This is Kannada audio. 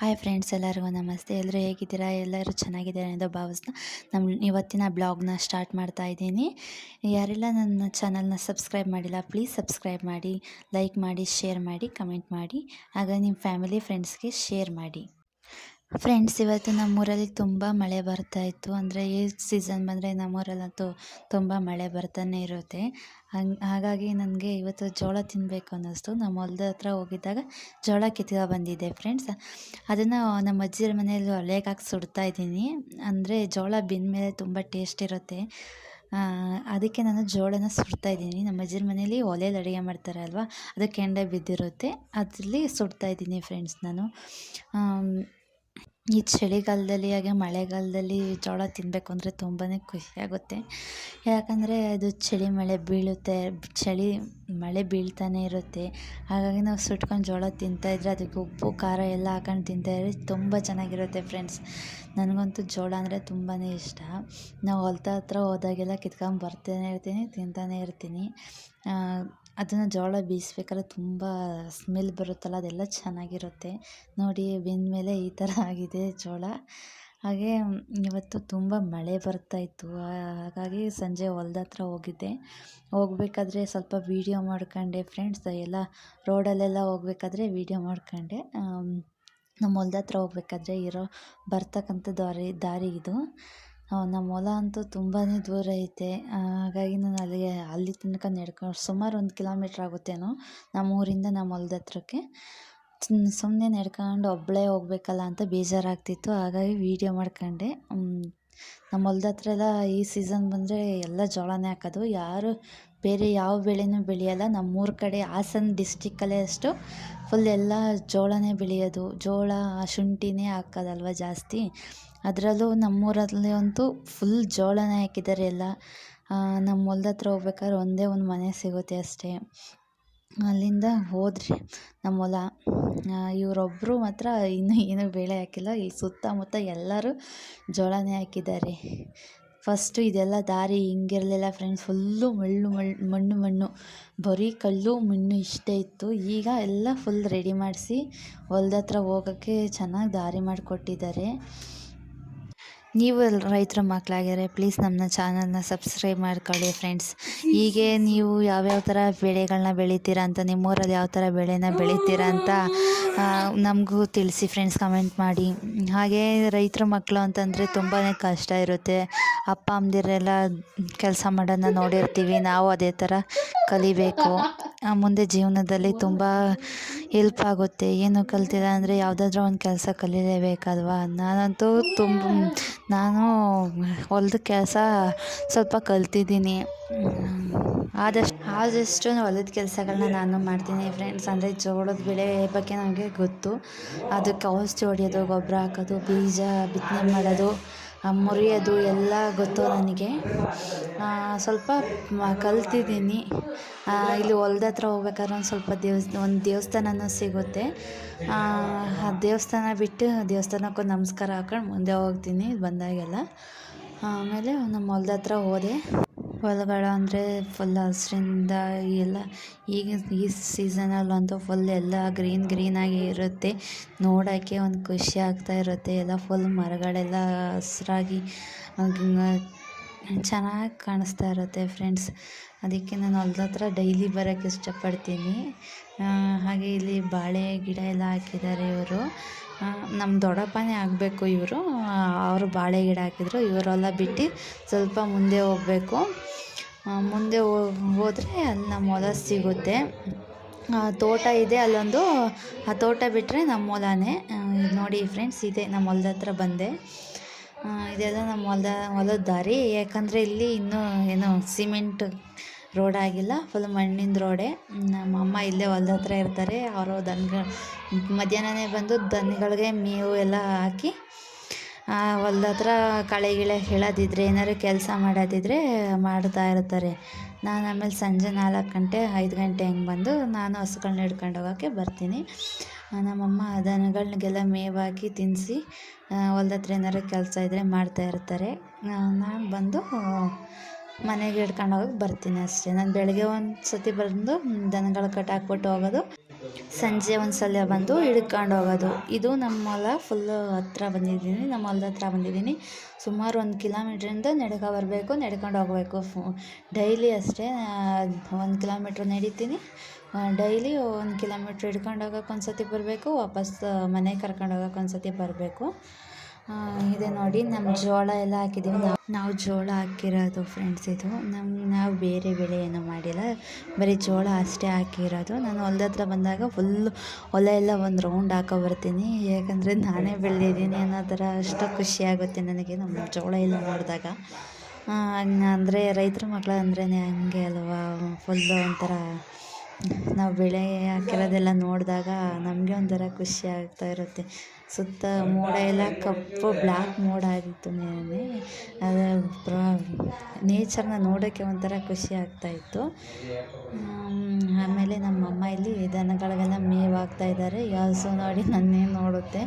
ಹಾಯ್ ಫ್ರೆಂಡ್ಸ್ ಎಲ್ಲರಿಗೂ ನಮಸ್ತೆ. ಎಲ್ಲರೂ ಹೇಗಿದ್ದೀರಾ? ಎಲ್ಲರೂ ಚೆನ್ನಾಗಿದ್ದಾರೆ ಅನ್ನೋದು ಭಾವಿಸ್ತಾ ನಮ್ಮ ಇವತ್ತಿನ ಬ್ಲಾಗ್ನ ಸ್ಟಾರ್ಟ್ ಮಾಡ್ತಾ ಇದ್ದೀನಿ. ಯಾರೆಲ್ಲ ನನ್ನ ಚಾನಲ್ನ ಸಬ್ಸ್ಕ್ರೈಬ್ ಮಾಡಿಲ್ಲ ಪ್ಲೀಸ್ ಸಬ್ಸ್ಕ್ರೈಬ್ ಮಾಡಿ ಲೈಕ್ ಮಾಡಿ ಶೇರ್ ಮಾಡಿ ಕಮೆಂಟ್ ಮಾಡಿ, ಆಗ ನಿಮ್ಮ ಫ್ಯಾಮಿಲಿ ಫ್ರೆಂಡ್ಸ್ಗೆ ಶೇರ್ ಮಾಡಿ. ಫ್ರೆಂಡ್ಸ್ ಇವತ್ತು ನಮ್ಮೂರಲ್ಲಿ ತುಂಬ ಮಳೆ ಬರ್ತಾ ಇತ್ತು. ಅಂದರೆ ಈ ಸೀಸನ್ ಬಂದರೆ ನಮ್ಮೂರಲ್ಲಂತೂ ತುಂಬ ಮಳೆ ಬರ್ತಾನೆ ಇರುತ್ತೆ. ಹಂಗೆ, ಹಾಗಾಗಿ ನನಗೆ ಇವತ್ತು ಜೋಳ ತಿನ್ನಬೇಕು ಅನ್ನಿಸ್ತು. ನಮ್ಮ ಹೊಲ್ದ ಹತ್ರ ಹೋಗಿದ್ದಾಗ ಜೋಳ ಕಿತ್ಕೊ ಬಂದಿದ್ದೆ ಫ್ರೆಂಡ್ಸ್ ಅದನ್ನು ನಮ್ಮ ಅಜ್ಜಿಯರ ಮನೆಯಲ್ಲಿ ಒಲೆಗೆ ಹಾಕಿ ಸುಡ್ತಾ ಇದ್ದೀನಿ. ಅಂದರೆ ಜೋಳ ಬೆಂದ ಮೇಲೆ ತುಂಬ ಟೇಸ್ಟ್ ಇರುತ್ತೆ. ಅದಕ್ಕೆ ನಾನು ಜೋಳನ ಸುಡ್ತಾ ಇದ್ದೀನಿ. ನಮ್ಮ ಅಜ್ಜಿರ ಮನೇಲಿ ಒಲೆಯಲ್ಲಿ ಅಡುಗೆ ಮಾಡ್ತಾರೆ ಅಲ್ವಾ? ಅದು ಕೆಂಡ ಬಿದ್ದಿರುತ್ತೆ. ಅದರಲ್ಲಿ ಸುಡ್ತಾ ಇದ್ದೀನಿ ಫ್ರೆಂಡ್ಸ್ ನಾನು. ಈ ಚಳಿಗಾಲದಲ್ಲಿ ಹಾಗೆ ಮಳೆಗಾಲದಲ್ಲಿ ಜೋಳ ತಿನ್ನಬೇಕು ಅಂದರೆ ತುಂಬಾ ಖುಷಿಯಾಗುತ್ತೆ ಯಾಕಂದರೆ ಅದು ಚಳಿ ಮಳೆ ಬೀಳುತ್ತೆ, ಚಳಿ ಮಳೆ ಬೀಳ್ತಾನೆ ಇರುತ್ತೆ. ಹಾಗಾಗಿ ನಾವು ಸುಟ್ಕೊಂಡು ಜೋಳ ತಿಂತಾಯಿದ್ರೆ ಅದಕ್ಕೆ ಉಪ್ಪು, ಖಾರ ಎಲ್ಲ ಹಾಕೊಂಡು ತಿಂತಾಯಿದ್ರೆ ತುಂಬ ಚೆನ್ನಾಗಿರುತ್ತೆ ಫ್ರೆಂಡ್ಸ್ ನನಗಂತೂ ಜೋಳ ಅಂದರೆ ತುಂಬಾ ಇಷ್ಟ. ನಾವು ಹೊಲ್ದ ಹತ್ರ ಹೋದಾಗೆಲ್ಲ ಕಿತ್ಕೊಂಡು ಬರ್ತಾನೆ ಇರ್ತೀನಿ, ತಿಂತಾನೆ ಇರ್ತೀನಿ. ಅದನ್ನು ಜೋಳ ಬೀಸ್ಬೇಕಾದ್ರೆ ತುಂಬ ಸ್ಮೆಲ್ ಬರುತ್ತಲ್ಲ, ಅದೆಲ್ಲ ಚೆನ್ನಾಗಿರುತ್ತೆ. ನೋಡಿ, ಬೆಂದಮೇಲೆ ಈ ಥರ ಆಗಿದೆ ಜೋಳ. ಹಾಗೆ, ಇವತ್ತು ತುಂಬ ಮಳೆ ಬರ್ತಾ ಇತ್ತು. ಹಾಗಾಗಿ ಸಂಜೆ ಹೊಲ್ದ ಹತ್ರ ಹೋಗಿದ್ದೆ. ಹೋಗ್ಬೇಕಾದ್ರೆ ಸ್ವಲ್ಪ ವೀಡಿಯೋ ಮಾಡ್ಕೊಂಡೆ ಫ್ರೆಂಡ್ಸ್ ಎಲ್ಲ ರೋಡಲ್ಲೆಲ್ಲ ಹೋಗ್ಬೇಕಾದ್ರೆ ವೀಡಿಯೋ ಮಾಡ್ಕೊಂಡೆ. ನಮ್ಮ ಹೊಲ್ದ ಹತ್ರ ಹೋಗ್ಬೇಕಾದ್ರೆ ಇರೋ ಬರ್ತಕ್ಕಂಥ ದಾರಿ ದಾರಿ ಇದು. ನಮ್ಮ ಹೊಲ ಅಂತೂ ತುಂಬಾ ದೂರ ಐತೆ. ಹಾಗಾಗಿ ನಾನು ಅಲ್ಲಿಗೆ, ಅಲ್ಲಿ ತನಕ ನಡ್ಕೊಂಡು ಸುಮಾರು ಒಂದು ಕಿಲೋಮೀಟ್ರ್ ಆಗುತ್ತೇನೋ ನಮ್ಮ ಊರಿಂದ ನಮ್ಮ ಹೊಲದ ಹತ್ರಕ್ಕೆ. ಸುಮ್ಮನೆ ನಡ್ಕೊಂಡು ಒಬ್ಬಳೇ ಹೋಗ್ಬೇಕಲ್ಲ ಅಂತ ಬೇಜಾರಾಗ್ತಿತ್ತು. ಹಾಗಾಗಿ ವೀಡಿಯೋ ಮಾಡ್ಕೊಂಡೆ. ನಮ್ಮ ಹೊಲದ ಹತ್ರ ಎಲ್ಲ ಈ ಸೀಸನ್ ಬಂದರೆ ಎಲ್ಲ ಜೋಳನೇ ಹಾಕೋದು. ಯಾರು ಬೇರೆ ಯಾವ ಬೆಳೆನೂ ಬೆಳೆಯಲ್ಲ. ನಮ್ಮೂರ ಕಡೆ ಹಾಸನ ಡಿಸ್ಟಿಕ್ಕಲ್ಲೇ ಅಷ್ಟು ಫುಲ್ ಎಲ್ಲ ಜೋಳನೇ ಬೆಳೆಯೋದು. ಜೋಳ ಶುಂಠಿನೇ ಹಾಕೋದಲ್ವ ಜಾಸ್ತಿ. ಅದರಲ್ಲೂ ನಮ್ಮೂರಲ್ಲಿ ಅಂತೂ ಫುಲ್ ಜೋಳನೇ ಹಾಕಿದ್ದಾರೆ ಎಲ್ಲ. ನಮ್ಮ ಹೊಲ್ದ ಹತ್ರ ಹೋಗ್ಬೇಕಾದ್ರೆ ಒಂದೇ ಒಂದು ಮನೆ ಸಿಗುತ್ತೆ ಅಷ್ಟೇ. ಅಲ್ಲಿಂದ ಹೋದ್ರೆ ನಮ್ಮ ಹೊಲ. ಇವರೊಬ್ಬರು ಮಾತ್ರ ಇನ್ನೂ ಏನೂ ಬೆಳೆ ಹಾಕಿಲ್ಲ. ಈ ಸುತ್ತಮುತ್ತ ಎಲ್ಲರೂ ಜೋಳನೇ ಹಾಕಿದ್ದಾರೆ. ಫಸ್ಟು ಇದೆಲ್ಲ ದಾರಿ ಹಿಂಗಿರಲಿಲ್ಲ ಫ್ರೆಂಡ್ಸ್ ಫುಲ್ಲು ಮಳ್ಳು ಮಳ್ಳು ಮಣ್ಣು ಮಣ್ಣು. ಬರೀ ಕಲ್ಲು, ಮಣ್ಣು ಇಷ್ಟೇ ಇತ್ತು. ಈಗ ಎಲ್ಲ ಫುಲ್ ರೆಡಿ ಮಾಡಿಸಿ ಹೊಲ್ದ ಹತ್ರ ಹೋಗೋಕ್ಕೆ ಚೆನ್ನಾಗಿ ದಾರಿ ಮಾಡಿಕೊಟ್ಟಿದ್ದಾರೆ. ನೀವು ರೈತರ ಮಕ್ಕಳಾಗಿದ್ರೆ ಪ್ಲೀಸ್ ನಮ್ಮ ಚಾನಲ್ನ ಸಬ್ಸ್ಕ್ರೈಬ್ ಮಾಡ್ಕೊಳ್ಳಿ ಫ್ರೆಂಡ್ಸ್ ಹೀಗೆ ನೀವು ಯಾವ್ಯಾವ ಥರ ಬೆಳೆಗಳನ್ನ ಬೆಳಿತೀರಾ ಅಂತ, ನಿಮ್ಮೂರಲ್ಲಿ ಯಾವ ಥರ ಬೆಳೆನ ಬೆಳಿತೀರಾ ಅಂತ ನಮಗೂ ತಿಳಿಸಿ ಫ್ರೆಂಡ್ಸ್ ಕಮೆಂಟ್ ಮಾಡಿ. ಹಾಗೆ ರೈತರ ಮಕ್ಕಳು ಅಂತಂದರೆ ತುಂಬಾ ಕಷ್ಟ ಇರುತ್ತೆ. ಅಪ್ಪ, ಅಮ್ಮದಿರೆಲ್ಲ ಕೆಲಸ ಮಾಡೋದನ್ನ ನೋಡಿರ್ತೀವಿ, ನಾವು ಅದೇ ಥರ ಕಲಿಬೇಕು. ಮುಂದೆ ಜೀವನದಲ್ಲಿ ತುಂಬ ಹೆಲ್ಪ್ ಆಗುತ್ತೆ, ಏನು ಕಲ್ತಿಲ್ಲ ಅಂದರೆ ಯಾವುದಾದ್ರೂ ಒಂದು ಕೆಲಸ ಕಲೀಲೇಬೇಕಲ್ವಾ? ನಾನಂತೂ ತುಂಬ, ನಾನು ಹೊಲ್ದ ಕೆಲಸ ಸ್ವಲ್ಪ ಕಲ್ತಿದ್ದೀನಿ. ಆದಷ್ಟು ಆದಷ್ಟು ಹೊಲದ ಕೆಲಸಗಳನ್ನ ನಾನು ಮಾಡ್ತೀನಿ ಫ್ರೆಂಡ್ಸ್ ಅಂದರೆ ಜೋಳದ ಬೆಳೆ ಬಗ್ಗೆ ನನಗೆ ಗೊತ್ತು. ಅದಕ್ಕೆ ಔಷಧಿ ಹೊಡೆಯೋದು ಗೊಬ್ಬರ ಹಾಕೋದು, ಬೀಜ ಬಿತ್ತನೆ ಮಾಡೋದು. ಮುರಿಯೋದು ಎಲ್ಲ ಗೊತ್ತು ನನಗೆ. ಸ್ವಲ್ಪ ಕಲ್ತಿದ್ದೀನಿ. ಇಲ್ಲಿ ಹೊಲ್ದ ಹತ್ರ ಹೋಗ್ಬೇಕಾದ್ರೆ ಒಂದು ಸ್ವಲ್ಪ ದೇವಸ್, ಒಂದು ದೇವಸ್ಥಾನನೂ ಸಿಗುತ್ತೆ. ಆ ದೇವಸ್ಥಾನ ಬಿಟ್ಟು ದೇವಸ್ಥಾನಕ್ಕೆ ನಮಸ್ಕಾರ ಹಾಕೊಂಡು ಮುಂದೆ ಹೋಗ್ತೀನಿ ಬಂದಾಗೆಲ್ಲ. ಆಮೇಲೆ ನಮ್ಮ ಹೊಲ್ದ ಹತ್ರ ಹೋದೆ. ಹೊಲಗಳು ಅಂದರೆ ಫುಲ್ ಹಸಿರಿಂದ ಎಲ್ಲ ಈಗ ಈ ಸೀಸನಲ್ಲಂತೂ ಫುಲ್ ಎಲ್ಲ ಗ್ರೀನ್ ಗ್ರೀನಾಗಿ ಇರುತ್ತೆ. ನೋಡೋಕ್ಕೆ ಒಂದು ಖುಷಿ ಆಗ್ತಾ ಇರುತ್ತೆ. ಎಲ್ಲ ಫುಲ್ ಮರಗಳೆಲ್ಲ ಹಸಿರಾಗಿ ಚೆನ್ನಾಗಿ ಕಾಣಿಸ್ತಾ ಇರುತ್ತೆ ಫ್ರೆಂಡ್ಸ್ ಅದಕ್ಕೆ ನಾನು ಹೊಲ್ದ ಹತ್ರ ಡೈಲಿ ಬರೋಕ್ಕೆ ಇಷ್ಟಪಡ್ತೀನಿ ಹಾಗೆ ಇಲ್ಲಿ ಬಾಳೆ ಗಿಡ ಎಲ್ಲ ಹಾಕಿದ್ದಾರೆ ಇವರು. ನಮ್ಮ ದೊಡ್ಡಪ್ಪನೇ ಆಗಬೇಕು ಇವರು. ಅವರು ಬಾಳೆ ಗಿಡ ಹಾಕಿದ್ರು. ಇವರೆಲ್ಲ ಬಿಟ್ಟು ಸ್ವಲ್ಪ ಮುಂದೆ ಹೋಗಬೇಕು. ಮುಂದೆ ಹೋದರೆ ಅಲ್ಲಿ ನಮ್ಮ ಹೊಲ ಸಿಗುತ್ತೆ. ತೋಟ ಇದೆ ಅಲ್ಲೊಂದು. ಆ ತೋಟ ಬಿಟ್ಟರೆ ನಮ್ಮ ಹೊಲನೇ. ನೋಡಿ ಫ್ರೆಂಡ್ಸ್ ಇದೆ ನಮ್ಮ ಹೊಲದ ಹತ್ರ ಬಂದೆ. ಇದೆಲ್ಲ ನಮ್ಮ ಹೊಲದ ಹೊಲದ ದಾರಿ. ಯಾಕಂದರೆ ಇಲ್ಲಿ ಇನ್ನೂ ಏನು ಸಿಮೆಂಟ್ ರೋಡ್ ಆಗಿಲ್ಲ ಫುಲ್ ಮಣ್ಣಿನ ರೋಡೇ. ನಮ್ಮ ಅಮ್ಮ ಇಲ್ಲೇ ಹೊಲ್ದ ಹತ್ರ ಇರ್ತಾರೆ, ಅವರು ದನಗಳು ಮಧ್ಯಾಹ್ನನೇ ಬಂದು ದನಗಳಿಗೆ ಮೇವು ಎಲ್ಲ ಹಾಕಿ ಹೊಲ್ದ ಹತ್ರ ಕಳೆ ಗಿಳೆ ಕೀಳೋದಿದ್ರೆ ಏನಾದ್ರು ಕೆಲಸ ಮಾಡೋದಿದ್ರೆ ಮಾಡ್ತಾ ಇರ್ತಾರೆ. ನಾನು ಆಮೇಲೆ ಸಂಜೆ ನಾಲ್ಕು ಗಂಟೆ, ಐದು ಗಂಟೆ ಹಂಗೆ ಬಂದು ನಾನು ಹಸುಗಳನ್ನ ಹಿಡ್ಕೊಂಡು ಹೋಗೋಕ್ಕೆ ಬರ್ತೀನಿ. ನಮ್ಮಮ್ಮ ದನಗಳಿಗೆಲ್ಲ ಮೇವು ಹಾಕಿ ತಿನ್ನಿಸಿ ಹೊಲ್ದ ಹತ್ರ ಏನಾದ್ರು ಕೆಲಸ ಇದ್ದರೆ ಮಾಡ್ತಾ ಇರ್ತಾರೆ. ನಾನು ಬಂದು ಮನೆಗೆ ಹಿಡ್ಕೊಂಡು ಹೋಗಕ್ಕೆ ಬರ್ತೀನಿ ಅಷ್ಟೇ. ನಾನು ಬೆಳಗ್ಗೆ ಒಂದು ಸತಿ ಬಂದು ದನಗಳು ಕಟ್ಟಾಕ್ಬಿಟ್ಟು ಹೋಗೋದು. ಸಂಜೆ ಒಂದು ಸಲ ಬಂದು ಹಿಡ್ಕೊಂಡು ಹೋಗೋದು. ಇದು ನಮ್ಮ ಹೊಲ ಫುಲ್ಲು ಹತ್ರ ಬಂದಿದ್ದೀನಿ. ನಮ್ಮ ಹೊಲದ ಹತ್ರ ಬಂದಿದ್ದೀನಿ. ಸುಮಾರು ಒಂದು ಕಿಲೋಮೀಟ್ರಿಂದ ನಡ್ಕೊ ಬರಬೇಕು, ನಡ್ಕೊಂಡು ಹೋಗಬೇಕು. ಡೈಲಿ ಅಷ್ಟೇ ಒಂದು ಕಿಲೋಮೀಟ್ರ್ ನಡೀತೀನಿ. ಡೈಲಿ ಒಂದು ಕಿಲೋಮೀಟ್ರ್ ಹಿಡ್ಕೊಂಡು ಹೋಗೋಕೆ ಒಂದು ಸತಿ ಬರಬೇಕು, ವಾಪಸ್ ಮನೆಗೆ ಕರ್ಕೊಂಡು ಹೋಗೋಕೆ ಒಂದು ಸತಿ ಬರಬೇಕು. ಇದೆ ನೋಡಿ. ನಮ್ಮ ಜೋಳ ಎಲ್ಲ ಹಾಕಿದ್ದೀವಿ ನಾವು ನಾವು ಜೋಳ ಹಾಕಿರೋದು ಫ್ರೆಂಡ್ಸ್ ಇದು. ನಮ್ಮ ನಾವು ಬೇರೆ ಬೆಳೆ ಏನು ಮಾಡಿಲ್ಲ. ಬರೀ ಜೋಳ ಅಷ್ಟೇ ಹಾಕಿರೋದು. ನಾನು ಹೊಲ್ದ ಹತ್ರ ಬಂದಾಗ ಫುಲ್ಲು ಹೊಲ ಎಲ್ಲ ಒಂದು ರೌಂಡ್ ಹಾಕೋ ಬರ್ತೀನಿ. ಯಾಕಂದರೆ ನಾನೇ ಬೆಳೆದಿದ್ದೀನಿ ಅನ್ನೋ ಥರ ಅಷ್ಟು ಖುಷಿಯಾಗುತ್ತೆ ನನಗೆ ನಮ್ಮ ಜೋಳ ಎಲ್ಲ ನೋಡಿದಾಗ. ಅಂದರೆ ರೈತರ ಮಕ್ಕಳು ಅಂದ್ರೇ ಹಂಗೆ ಅಲ್ವಾ? ಫುಲ್ಲು ಒಂಥರ ನಾವು ಬೆಳೆ ಹಾಕಿರೋದೆಲ್ಲ ನೋಡಿದಾಗ ನಮಗೆ ಒಂಥರ ಖುಷಿ ಆಗ್ತಾ ಇರುತ್ತೆ. ಸುತ್ತ ಮೋಡ ಎಲ್ಲ ಕಪ್ಪು ಬ್ಲ್ಯಾಕ್ ಮೋಡ ಆಗಿತ್ತು ನೆನ್ನೆ ಅದು ಪ್ರ ನೇಚರ್ನ ನೋಡೋಕ್ಕೆ ಒಂಥರ ಖುಷಿ ಆಗ್ತಾಯಿತ್ತು ಆಮೇಲೆ ನಮ್ಮಮ್ಮ ಇಲ್ಲಿ ದನಗಳಿಗೆಲ್ಲ ಮೇವು ಹಾಕ್ತಾ ಇದ್ದಾರೆ. ನೋಡಿ ನನ್ನೇ ನೋಡುತ್ತೆ.